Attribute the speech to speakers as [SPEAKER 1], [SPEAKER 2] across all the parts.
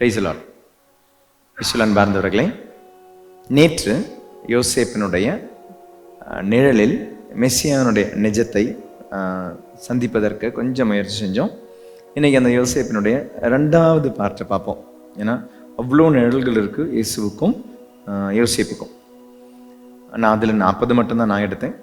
[SPEAKER 1] பிரைசலால் விசுலன் பார்ந்தவர்களே நேற்று யோசேப்பினுடைய நிழலில் மெஸ்ஸியானுடைய நிஜத்தை சந்திப்பதற்கு கொஞ்சம் முயற்சி செஞ்சோம். இன்றைக்கி அந்த யோசேப்பினுடைய ரெண்டாவது பார்ட்டை பார்ப்போம். ஏன்னா அவ்வளோ நிழல்கள் இருக்குது இயேசுவுக்கும் யோசேப்புக்கும். நான் அதில் நாற்பது மட்டும்தான் நான் எடுத்தேன்.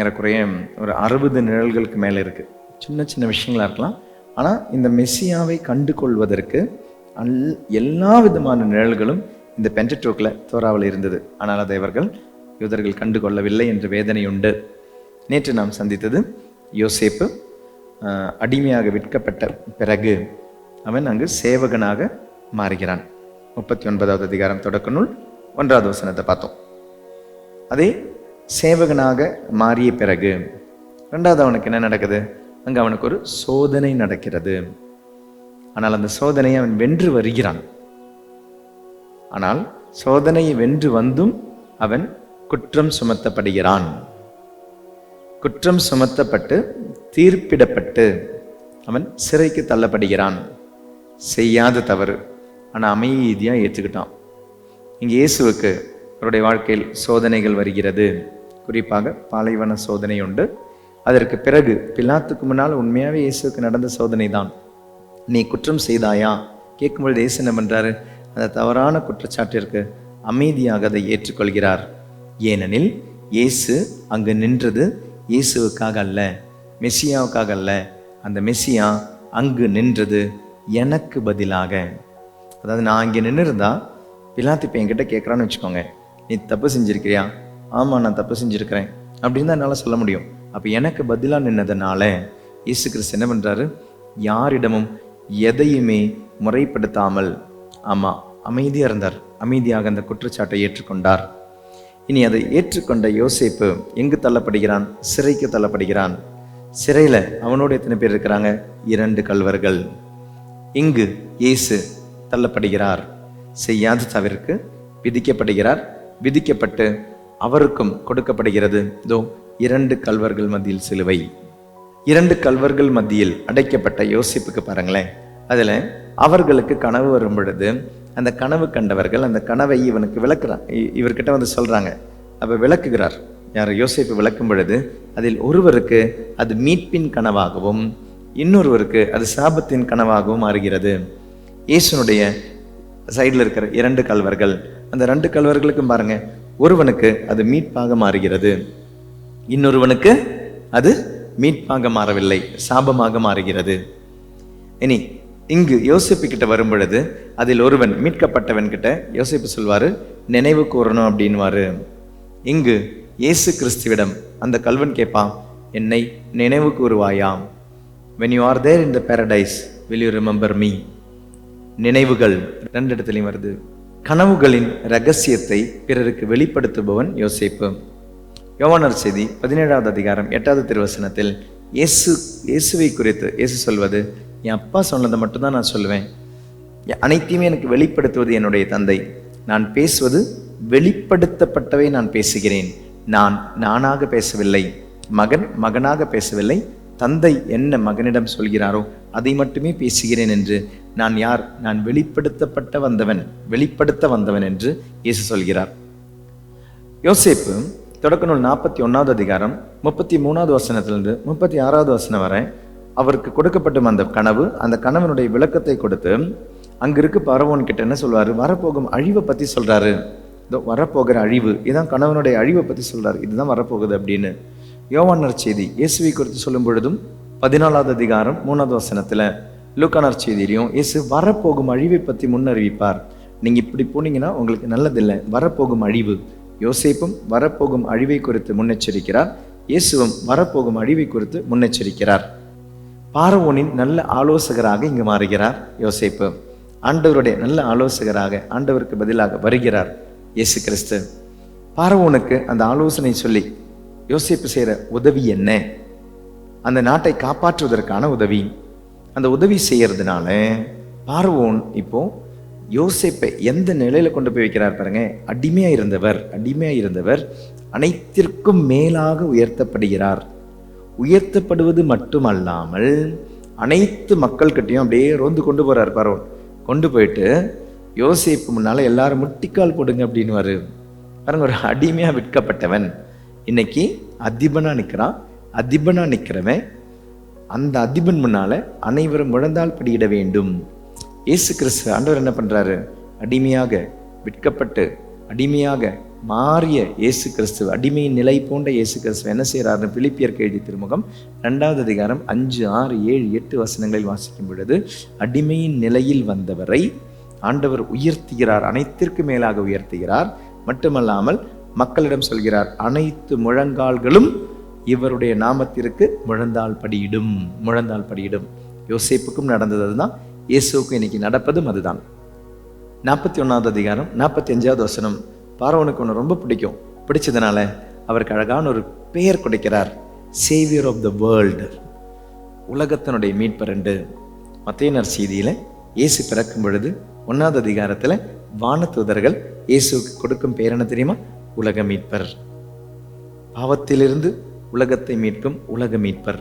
[SPEAKER 1] ஏறக்குறைய ஒரு அறுபது நிழல்களுக்கு மேலே இருக்குது சின்ன சின்ன விஷயங்களா இருக்கலாம். ஆனால் இந்த மெஸ்ஸியாவை கண்டு கொள்வதற்கு அல் எல்லா விதமான நிழல்களும் இந்த பென்டட்டோக்கில் தோராவில் இருந்தது. ஆனால் அதை அவர்கள் யூதர்கள் கண்டு கொள்ளவில்லை என்ற வேதனை உண்டு. நேற்று நாம் சந்தித்தது யோசேப்பு அடிமையாக விற்கப்பட்ட பிறகு அவன் அங்கு சேவகனாக மாறுகிறான். முப்பத்தி ஒன்பதாவது அதிகாரம் தொடக்க நூல் ஒன்றாவது வசனத்தை பார்த்தோம். அதே சேவகனாக மாறிய பிறகு ரெண்டாவது அவனுக்கு என்ன நடக்குது? அங்கே அவனுக்கு ஒரு சோதனை நடக்கிறது. ஆனால் அந்த சோதனையை அவன் வென்று வருகிறான். ஆனால் சோதனையை வென்று வந்தும் அவன் குற்றம் சுமத்தப்படுகிறான். குற்றம் சுமத்தப்பட்டு தீர்ப்பிடப்பட்டு அவன் சிறைக்கு தள்ளப்படுகிறான். செய்யாத தவறு. ஆனால் அமைதியாக ஏற்றுக்கிட்டான். இங்கே இயேசுவுக்கு அவருடைய வாழ்க்கையில் சோதனைகள் வருகிறது. குறிப்பாக பாலைவன சோதனை உண்டு. அதற்கு பிறகு பிலாத்துக்கு முன்னால் உண்மையாகவே இயேசுவுக்கு நடந்த சோதனை தான் நீ குற்றம் செய்தாயா? கேட்கும்பொழுது இயேசு என்ன பண்ணுறாரு அந்த தவறான குற்றச்சாட்டிற்கு அமைதியாக அதை ஏற்றுக்கொள்கிறார். ஏனெனில் இயேசு அங்கு நின்றது இயேசுவுக்காக அல்ல மெஸ்ஸியாவுக்காக அல்ல. அந்த மெஸ்ஸியா அங்கு நின்றது எனக்கு பதிலாக. அதாவது நான் இங்கே நின்று இருந்தா பிலாத்து இப்போ என்கிட்ட கேட்குறான்னு வச்சுக்கோங்க. நீ தப்பு செஞ்சுருக்கிறியா? ஆமாம் நான் தப்பு செஞ்சுருக்கிறேன். அப்படின்னு தான் என்னால் சொல்ல முடியும். அப்போ எனக்கு பதிலாக நின்னதுனால இயேசு கிறிஸ்து என்ன பண்ணுறாரு யாரிடமும் எதையுமே முறைப்படுத்தாமல் ஆமாம் அமைதியாக இருந்தார். அமைதியாக அந்த குற்றச்சாட்டை ஏற்றுக்கொண்டார். இனி அதை ஏற்றுக்கொண்ட யோசிப்பு எங்கு தள்ளப்படுகிறான்? சிறைக்கு தள்ளப்படுகிறான். சிறையில் அவனோடு எத்தனை பேர் இருக்கிறாங்க? இரண்டு கல்வர்கள் இங்கு இயேசு தள்ளப்படுகிறார். செய்யாத தவிர்க்கு விதிக்கப்படுகிறார். விதிக்கப்பட்டு அவருக்கும் கொடுக்கப்படுகிறது. இதோ இரண்டு கல்வர்கள் மத்தியில் சிலுவை. இரண்டு கல்வர்கள் மத்தியில் அடைக்கப்பட்ட யோசிப்புக்கு பாருங்களேன். அதில் அவர்களுக்கு கனவு வரும் பொழுது அந்த கனவு கண்டவர்கள் அந்த கனவை இவனுக்கு விளக்குறான் இ- இவர்கிட்ட வந்து சொல்கிறாங்க அப்போ விளக்குகிறார். யார் யோசிப்பு விளக்கும் பொழுது அதில் ஒருவருக்கு அது மீட்பின் கனவாகவும் இன்னொருவருக்கு அது சாபத்தின் கனவாகவும் மாறுகிறது. இயேசுனுடைய சைடில் இருக்கிற இரண்டு கல்வர்கள் அந்த ரெண்டு கல்வர்களுக்கும் பாருங்க ஒருவனுக்கு அது மீட்பாக மாறுகிறது. இன்னொருவனுக்கு அது மீட்பாக மாறவில்லை சாபமாக மாறுகிறது. இனி இங்கு யோசிப்பு கிட்ட வரும் பொழுது அதில் ஒருவன் மீட்கப்பட்டவன் கிட்ட யோசிப்பு சொல்வாரு நினைவு கூறணும் அப்படின்வாரு இங்கு இயேசு கிறிஸ்துவிடம் அந்த கல்வன் கேட்பான் என்னை நினைவு கூறுவாயாம். When you are there in the paradise will you remember me நினைவுகள் ரெண்டு இடத்துலையும் வருது. கனவுகளின் ரகசியத்தை பிறருக்கு வெளிப்படுத்துபவன் யோசிப்பு. யோவானர் செய்தி பதினேழாவது அதிகாரம் எட்டாவது திருவசனத்தில் இயேசு இயேசுவை குறித்து இயேசு சொல்வது என் அப்பா சொன்னதை மட்டும்தான் நான் சொல்லுவேன். அனைத்தையுமே எனக்கு வெளிப்படுத்துவது என்னுடைய தந்தை. நான் பேசுவது வெளிப்படுத்தப்பட்டவை நான் பேசுகிறேன். நான் நானாக பேசவில்லை. மகன் மகனாக பேசவில்லை. தந்தை என்ன மகனிடம் சொல்கிறாரோ அதை மட்டுமே பேசுகிறேன் என்று நான் யார்? நான் வெளிப்படுத்தப்பட்ட வந்தவன் வெளிப்படுத்த வந்தவன் என்று இயேசு சொல்கிறார். யோசேப்பு தொடக்க நூல் நாற்பத்தி ஒன்றாவது அதிகாரம் முப்பத்தி மூணாவது வசனத்திலிருந்து முப்பத்தி ஆறாவது வசனம் வரை அவருக்கு கொடுக்கப்பட்ட அந்த கனவு அந்த கனவனுடைய விளக்கத்தை கொடுத்து அங்கிருக்கு பரவோன் கிட்ட என்ன சொல்வார்? வரப்போகும் அழிவை பற்றி சொல்கிறாரு இதோ வரப்போகிற அழிவு இதுதான் கணவனுடைய அழிவை பற்றி சொல்கிறார் இதுதான் வரப்போகுது அப்படின்னு யோவானர் செய்தி இயேசுவை குறித்து சொல்லும் பொழுதும் பதினாலாவது அதிகாரம் மூணாவது வசனத்தில் லூக்கானார் செய்தியிலையும் இயேசு வரப்போகும் அழிவை பற்றி முன்னறிவிப்பார். நீங்கள் இப்படி போனீங்கன்னா உங்களுக்கு நல்லதில்லை. வரப்போகும் அழிவு. யோசேப்பும் வரப்போகும் அழிவை குறித்து முன்னெச்சரிக்கிறார். இயேசுவும் வரப்போகும் அழிவை குறித்து முன்னெச்சரிக்கிறார். பாரவோனின் நல்ல ஆலோசகராக இங்கு மாறுகிறார் யோசேப்பு. ஆண்டவருடைய நல்ல ஆலோசகராக ஆண்டவருக்கு பதிலாக வருகிறார் இயேசு கிறிஸ்து. பாரவோனுக்கு அந்த ஆலோசனை சொல்லி யோசிப்பு செய்கிற உதவி என்ன? அந்த நாட்டை காப்பாற்றுவதற்கான உதவி. அந்த உதவி செய்கிறதுனால பார்வோன் இப்போது யோசிப்பை எந்த நிலையில் கொண்டு போய் வைக்கிறார் பாருங்க. அடிமையாக இருந்தவர் அடிமையாக இருந்தவர் அனைத்திற்கும் மேலாக உயர்த்தப்படுகிறார். உயர்த்தப்படுவது மட்டுமல்லாமல் அனைத்து மக்கள்கிட்டையும் அப்படியே ரோந்து கொண்டு போகிறார் பார்வோன். கொண்டு போயிட்டு யோசிப்பு முன்னால் எல்லாரும் முட்டிக்கால் போடுங்க அப்படின்னு பாருங்க ஒரு அடிமையாக விற்கப்பட்டவன். இன்னைக்கு அதிபனாக நிற்கிறான் அதிபனாக நிற்கிறவன் அந்த அதிபன் முன்னால் அனைவரும் முழந்தால் படியிட வேண்டும். இயேசு கிறிஸ்து ஆண்டவர் என்ன பண்ணுறாரு அடிமையாக விற்கப்பட்டு அடிமையாக மாறிய இயேசு கிறிஸ்துவ அடிமையின் நிலை போன்ற இயேசு கிறிஸ்து என்ன செய்கிறாருன்னு பிலிப்பியர் கேள்வி திருமுகம் ரெண்டாவது அதிகாரம் அஞ்சு ஆறு ஏழு எட்டு வசனங்களில் வாசிக்கும் பொழுது அடிமையின் நிலையில் வந்தவரை ஆண்டவர் உயர்த்துகிறார் அனைத்திற்கு மேலாக உயர்த்துகிறார். மட்டுமல்லாமல் மக்களிடம் சொல்கிறார் அனைத்து முழங்கால்களும் இவருடைய நாமத்திற்கு முழந்தால் படியிடும் முழந்தால் படியிடும். யோசிப்புக்கும் நடந்தது அதுதான். இயேசுவுக்கும் இன்னைக்கு நடப்பதும் அதுதான். நாற்பத்தி ஒன்றாவது அதிகாரம் நாற்பத்தி அஞ்சாவது வசனம். பார்வனுக்கு ஒன்று ரொம்ப பிடிக்கும். பிடிச்சதுனால அவருக்கு அழகான ஒரு பெயர் கொடுக்கிறார். சேவியர் ஆஃப் த வேர்ல்டு உலகத்தினுடைய மீட்பர் என்று மத்தையனர் செய்தியில் இயேசு பிறக்கும் பொழுது ஒன்றாவது அதிகாரத்தில் வானதூதர்கள் இயேசுவுக்கு கொடுக்கும் பெயர் என்ன தெரியுமா? உலக மீட்பர். பாவத்திலிருந்து உலகத்தை மீட்கும் உலக மீட்பர்.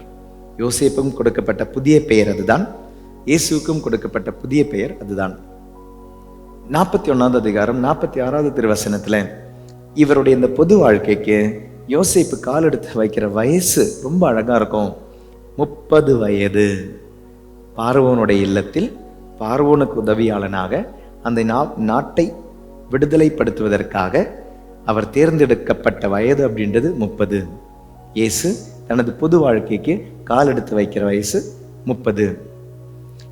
[SPEAKER 1] யோசேப்புக்கும் கொடுக்கப்பட்ட புதிய பெயர் அதுதான். இயேசுவுக்கும் கொடுக்கப்பட்ட புதிய பெயர் அதுதான். நாற்பத்தி ஒன்றாவது அதிகாரம் நாற்பத்தி ஆறாவது திருவசனத்தில் இவருடைய இந்த பொது வாழ்க்கைக்கு யோசிப்பு கால் எடுத்து வைக்கிற வயசு ரொம்ப அழகாக இருக்கும். முப்பது வயது. பார்வோனுடைய இல்லத்தில் பார்வோனுக்கு உதவியாளனாக அந்த நா- நாட்டை விடுதலைப்படுத்துவதற்காக அவர் தேர்ந்தெடுக்கப்பட்ட வயது அப்படின்றது முப்பது. இயேசு தனது பொது வாழ்க்கைக்கு கால் எடுத்து வைக்கிற வயசு முப்பது.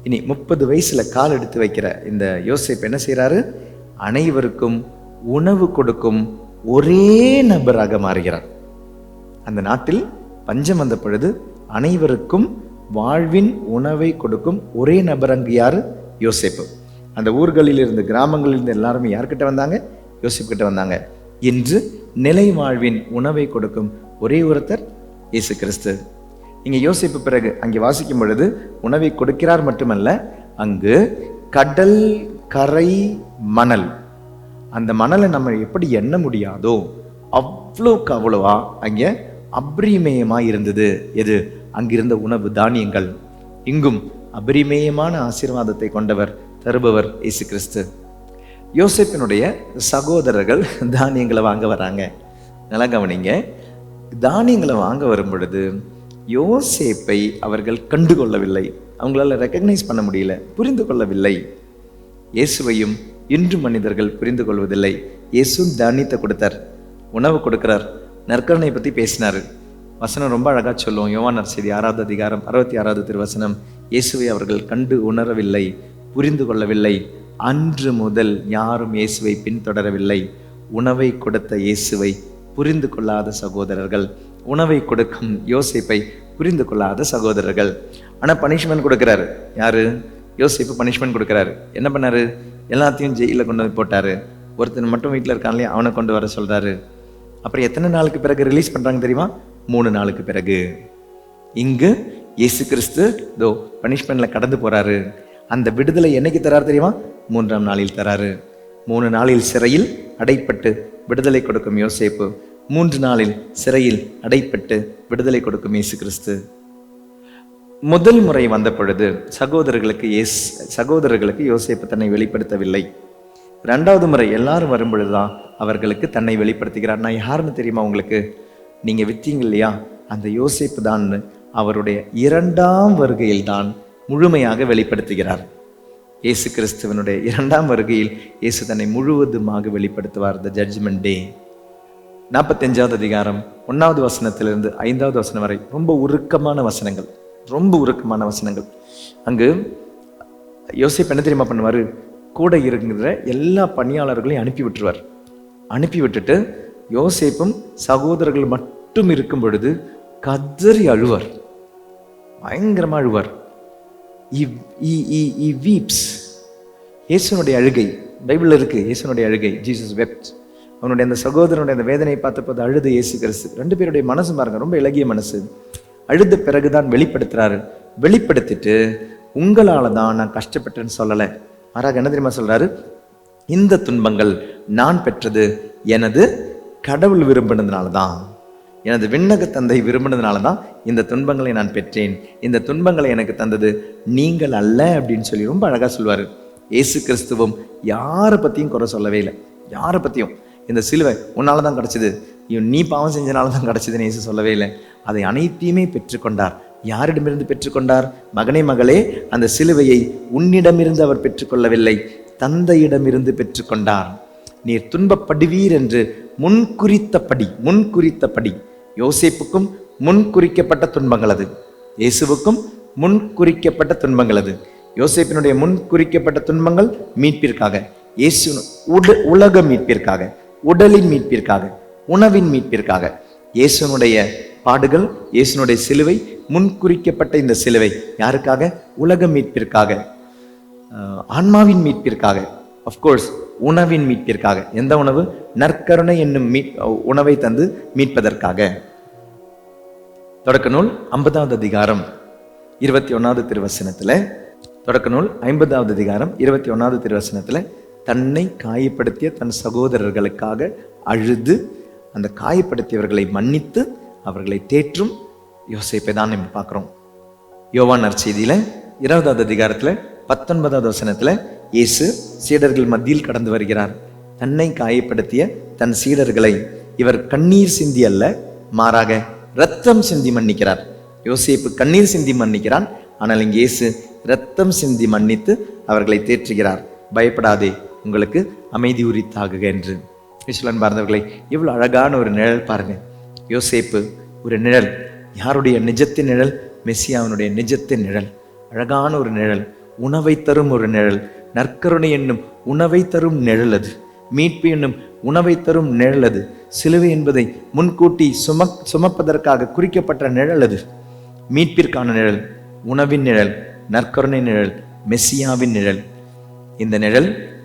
[SPEAKER 1] இனி முப்பது வயசுல கால் எடுத்து வைக்கிற இந்த யோசேப் என்ன செய்கிறாரு அனைவருக்கும் உணவு கொடுக்கும் ஒரே நபராக மாறுகிறார். அந்த நாட்டில் பஞ்சம் வந்த பொழுது அனைவருக்கும் வாழ்வின் உணவை கொடுக்கும் ஒரே நபர் அங்கு யார்? யோசேப்பு. அந்த ஊர்களில் இருந்து கிராமங்களில் இருந்து எல்லாருமே யார்கிட்ட வந்தாங்க? யோசிப்பு கிட்ட வந்தாங்க. இன்று நிலை வாழ்வின் உணவை கொடுக்கும் ஒரே ஒருத்தர் இயேசு கிறிஸ்து. இங்கே யோசிப்பு பிறகு அங்கே வாசிக்கும் பொழுது உணவை கொடுக்கிறார் மட்டுமல்ல அங்கு கடல் கரை மணல். அந்த மணலை நம்ம எப்படி எண்ண முடியாதோ அவ்வளோக்கு அவ்வளோவா அங்கே அபரிமேயமாக இருந்தது. எது? அங்கிருந்த உணவு தானியங்கள். இங்கும் அபரிமேயமான ஆசீர்வாதத்தை கொண்டவர் தருபவர் இயேசு கிறிஸ்து யோசிப்பினுடைய சகோதரர்கள் தானியங்களை வாங்க வராங்க. நல்லா கவனிங்க. தானியங்களை வாங்க வரும் பொழுது யோசேப்பை அவர்கள் கண்டுகொள்ளவில்லை. அவங்களால ரெக்கக்னைஸ் பண்ண முடியல புரிந்து கொள்ளவில்லை. இயேசுவையும் இன்று மனிதர்கள் புரிந்து கொள்வதில்லை. இயேசு தானியத்தை கொடுத்தார் உணவு கொடுக்கிறார் நற்கரனை பற்றி பேசினார். வசனம் ரொம்ப அழகாக சொல்லுவோம் யோவான் செய்தி ஆறாவது அதிகாரம் அறுபத்தி ஆறாவது திருவசனம். இயேசுவை அவர்கள் கண்டு உணரவில்லை புரிந்து கொள்ளவில்லை. அன்று முதல் யாரும் இயேசுவை பின்தொடரவில்லை. உணவை கொடுத்த இயேசுவை புரிந்து கொள்ளாத சகோதரர்கள். உணவை கொடுக்கும் யோசிப்பை புரிந்து கொள்ளாத சகோதரர்கள். ஆனால் பனிஷ்மெண்ட் கொடுக்குறாரு. யாரு? யோசிப்பு பனிஷ்மெண்ட் கொடுக்குறாரு. என்ன பண்ணாரு? எல்லாத்தையும் ஜெயிலில் கொண்டு போய் போட்டார். ஒருத்தன் மட்டும் வீட்டில் இருக்கான் அவனை கொண்டு வர சொல்கிறாரு அப்புறம் எத்தனை நாளுக்கு பிறகு ரிலீஸ் பண்ணுறாங்க தெரியுமா? மூணு நாளுக்கு பிறகு. இங்கு இயேசு கிறிஸ்து தோ பனிஷ்மெண்ட்டில் கடந்து போகிறாரு அந்த விடுதலை என்னைக்கு தராரு தெரியுமா? மூன்றாம் நாளில் தராரு. மூணு நாளில் சிறையில் அடைப்பட்டு விடுதலை கொடுக்கும் யோசேப்பு. மூன்று நாளில் சிறையில் அடைப்பட்டு விடுதலை கொடுக்கும் இயேசு கிறிஸ்து. முதல் முறை வந்த பொழுது சகோதரர்களுக்கு எஸ் சகோதரர்களுக்கு யோசிப்பு தன்னை வெளிப்படுத்தவில்லை. ரெண்டாவது முறை எல்லாரும் வரும்பொழுது தான் அவர்களுக்கு தன்னை வெளிப்படுத்துகிறார். நான் யாருன்னு தெரியுமா உங்களுக்கு? நீங்க வித்தீங்க இல்லையா? அந்த யோசிப்பு தான் அவருடைய இரண்டாம் வருகையில் தான் முழுமையாக வெளிப்படுத்துகிறார். இயேசு கிறிஸ்துவனுடைய இரண்டாம் வருகையில் இயேசு தன்னை முழுவதுமாக வெளிப்படுத்துவார். த ஜட்ஜ்மெண்ட் டே நாற்பத்தஞ்சாவது அதிகாரம் ஒன்றாவது வசனத்திலிருந்து ஐந்தாவது வசனம் வரை ரொம்ப உருக்கமான வசனங்கள். ரொம்ப உருக்கமான வசனங்கள். அங்கு யோசிப்பு என்ன தெரியுமா பண்ணுவார்? கூட இருக்கிற எல்லா பணியாளர்களையும் அனுப்பி விட்டுருவார். அனுப்பி விட்டுட்டு யோசேப்பும் சகோதரர்கள் மட்டும் இருக்கும் பொழுது கதறி அழுவார். பயங்கரமாக அழுவார். வீப்ஸ் இயேசுனுடைய அழுகை பைபிளில் இருக்கு இயேசுனுடைய அழுகை ஜீசஸ் வெப்ட் அவனுடைய அந்த சகோதரனுடைய அந்த வேதனையை பார்த்தபோது அழுது இயேசு கிறிஸ்து. ரெண்டு பேருடைய மனசு பாருங்க ரொம்ப இலகிய மனசு. அழுத பிறகுதான் வெளிப்படுத்துறாரு. வெளிப்படுத்திட்டு உங்களால தான் நான் கஷ்டப்பட்டேன்னு சொல்லலை. மாறாக என்ன தெரியுமா சொல்றாரு? இந்த துன்பங்கள் நான் பெற்றது எனது கடவுள் விரும்பினதுனால தான். எனது விண்ணக தந்தை விரும்பினதுனால தான் இந்த துன்பங்களை நான் பெற்றேன். இந்த துன்பங்களை எனக்கு தந்தது நீங்கள் அல்ல அப்படின்னு சொல்லி ரொம்ப அழகாக சொல்லுவார் இயேசு கிறிஸ்துவும் யாரை பற்றியும் குறை சொல்லவே இல்லை. யாரை பற்றியும் இந்த சிலுவை உன்னால தான் கிடச்சிது நீ பாவம் செஞ்சனால தான் கிடச்சிதுன்னு இயேசு சொல்லவே இல்லை. அதை அனைத்தையுமே பெற்றுக்கொண்டார். யாரிடமிருந்து பெற்றுக்கொண்டார்? மகனே மகளே அந்த சிலுவையை உன்னிடமிருந்து அவர் பெற்றுக்கொள்ளவில்லை. தந்தையிடமிருந்து பெற்றுக்கொண்டார். நீர் துன்பப்படுவீர் என்று முன்குறித்தபடி முன்குறித்தபடி யோசேப்புக்கும் முன்குறிக்கப்பட்ட துன்பங்கள் அது. இயேசுவுக்கும் முன்குறிக்கப்பட்ட துன்பங்கள் அது. யோசேப்பினுடைய முன்குறிக்கப்பட்ட துன்பங்கள் மீட்பிற்காக. இயேசு உட உலக மீட்பிற்காக. உடலின் மீட்பிற்காக உணவின் மீட்பிற்காக. இயேசுனுடைய பாடுகள் இயேசுனுடைய சிலுவை முன்குறிக்கப்பட்ட இந்த சிலுவை யாருக்காக? உலக மீட்பிற்காக. ஆன்மாவின் மீட்பிற்காக. அஃப்கோர்ஸ் உணவின் மீட்பிற்காக. எந்த உணவு? நற்கருணை என்னும் மீட் உணவை தந்து மீட்பதற்காக. தொடக்க நூல் ஐம்பதாவது அதிகாரம் இருபத்தி ஒன்றாவது திருவசனத்தில். தொடக்க நூல் ஐம்பதாவது அதிகாரம் இருபத்தி ஒன்றாவது திருவசனத்தில். தன்னை காயப்படுத்திய தன் சகோதரர்களுக்காக அழுது அந்த காயப்படுத்தியவர்களை மன்னித்து அவர்களை தேற்றும் யோசேப்பை தான் நம்ம பார்க்குறோம். யோவான் செய்தியில் இருபதாவது அதிகாரத்தில் பத்தொன்பதாவது வசனத்தில் இயேசு சீடர்கள் மத்தியில் கடந்து வருகிறார். தன்னை காயப்படுத்திய தன் சீடர்களை இவர் கண்ணீர் சிந்தி அல்ல மாறாக ரத்தம் சிந்தி மன்னிக்கிறார். யோசேப்பு கண்ணீர் சிந்தி மன்னிக்கிறான் ஆனால் இங்கே இயேசு ரத்தம் சிந்தி மன்னித்து அவர்களை தேற்றுகிறார். பயப்படாதே உங்களுக்கு அமைதி உரித்தாகுக என்று. விசுவலன் பார்ந்தவர்களை இவ்வளவு அழகான ஒரு நிழல் பாருங்க. யோசேப்பு ஒரு நிழல். யாருடைய நிஜத்தின் நிழல்? மெஸ்ஸியாவினுடைய நிஜத்தின் நிழல். அழகான ஒரு நிழல். உணவை தரும் ஒரு நிழல். நற்கருணை என்னும் உணவை தரும் நிழல் அது. மீட்பு என்னும் உணவை தரும் நிழல் அது. சிலுவை என்பதை முன்கூட்டி சுமக் சுமப்பதற்காக குறிக்கப்பட்ட நிழல் அது. மீட்பிற்கான நிழல். உணவின் நிழல். நற்கருணை நிழல். மெஸ்ஸியாவின் நிழல். இந்த நிழல்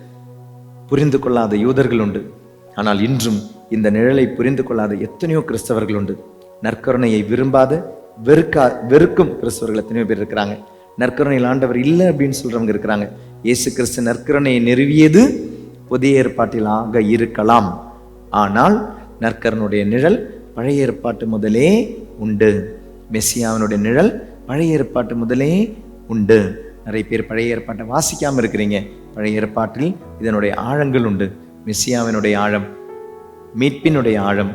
[SPEAKER 1] புரிந்து கொள்ளாத யூதர்கள் உண்டு ஆனால் இன்றும் இந்த நிழலை புரிந்து கொள்ளாத எத்தனையோ கிறிஸ்தவர்கள் உண்டு நற்கருணையை விரும்பாத வெறுக்கா வெறுக்கும் கிறிஸ்தவர்கள் எத்தனையோ பேர் இருக்கிறாங்க. நற்கருணையில் ஆண்டவர் இல்லை அப்படின்னு சொல்றவங்க இருக்கிறாங்க. இயேசு கிறிஸ்து நற்கருணையை நிறுவியது புதிய ஏற்பாட்டில் ஆக இருக்கலாம். ஆனால் நற்கரனுடைய நிழல் பழைய ஏற்பாட்டு முதலே உண்டு. மெஸ்ஸியாவினுடைய நிழல் பழைய ஏற்பாட்டு முதலே உண்டு. நிறைய பேர் பழைய ஏற்பாட்டை வாசிக்காம இருக்கிறீங்க. பழைய ஏற்பாட்டில் இதனுடைய ஆழங்கள் உண்டு. மெஸ்ஸியாவினுடைய ஆழம் மீட்பினுடைய ஆழம்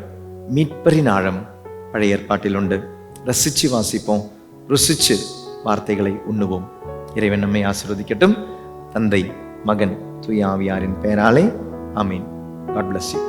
[SPEAKER 1] மீட்பரின் ஆழம் பழைய ஏற்பாட்டில் உண்டு. ரசித்து வாசிப்போம் ருசிச்சு வார்த்தைகளை உண்ணுவோம். இறைவன் நம்மை ஆசிர்வதிக்கட்டும். தந்தை மகன் துயாவியாரின் பெயராலே அமீன் காட் பிளஸ் யூ